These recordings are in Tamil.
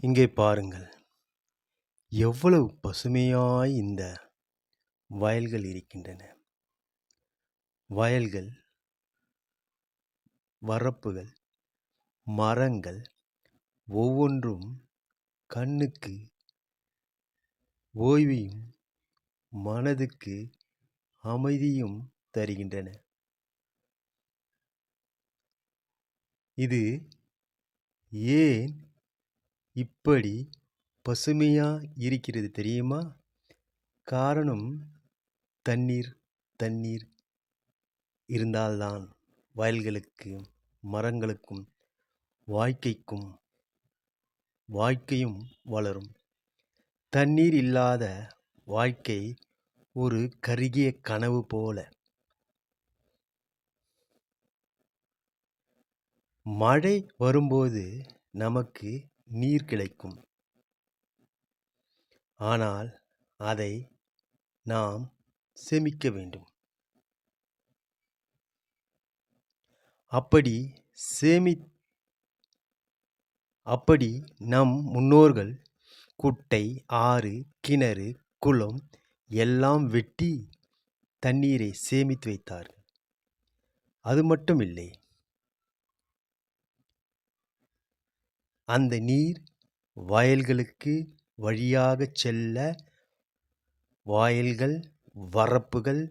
இங்கே பாருங்கள். எவ்வளவு பசுமையாய் இந்த வயல்கள் இருக்கின்றன. வயல்கள் வரப்புகள் மரங்கள் ஒவ்வொன்றும் கண்ணுக்கு ஓய்வையும் மனதுக்கு அமைதியும் தருகின்றன. இது ஏன் இப்படி பசுமையாக இருக்கிறது தெரியுமா? காரணம் தண்ணீர் தண்ணீர் இருந்தால்தான் வயல்களுக்கு மரங்களுக்கும் வாழ்க்கைக்கும் வாழ்க்கையும் வளரும். தண்ணீர் இல்லாத வாழ்க்கை ஒரு கருகிய கனவு போல. மழை வரும்போது நமக்கு நீர் கிடைக்கும். ஆனால் அதை நாம் சேமிக்க வேண்டும். அப்படி சேமி அப்படி நம் முன்னோர்கள் குட்டை ஆறு கிணறு குளம் எல்லாம் வெட்டி தண்ணீரை சேமித்து வைத்தார்கள். அது மட்டும் இல்லை அந்த நீர் வயல்களுக்கு வழியாகச் செல்ல வாயில்கள் வரப்புகள்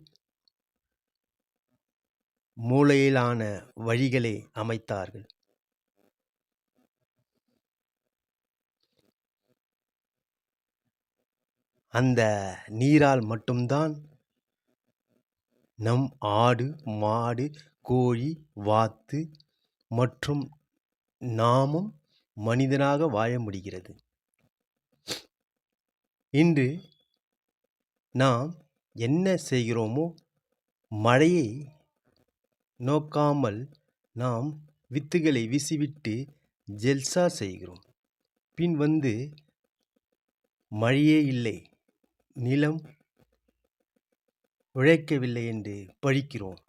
மூலையிலான வழிகளை அமைத்தார்கள். அந்த நீரால் மட்டும்தான் நம் ஆடு மாடு கோழி வாத்து மற்றும் நாமும் மனிதனாக வாழ முடிகிறது. இன்று நாம் என்ன செய்கிறோமோ மழையை நோக்காமல் நாம் வித்துகளை வீசிவிட்டு ஜெல்சா செய்கிறோம். பின் வந்து மழையே இல்லை நிலம் உழைக்கவில்லை என்று பழிக்கிறோம்.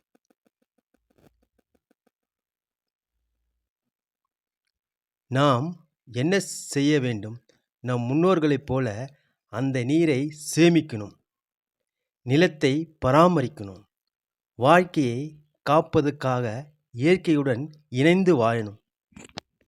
நாம் என்ன செய்ய வேண்டும்? நம் முன்னோர்களைப் போல அந்த நீரை சேமிக்கணும். நிலத்தை பராமரிக்கணும். வாழ்க்கையை காப்பதற்காக இயற்கையுடன் இணைந்து வாழணும்.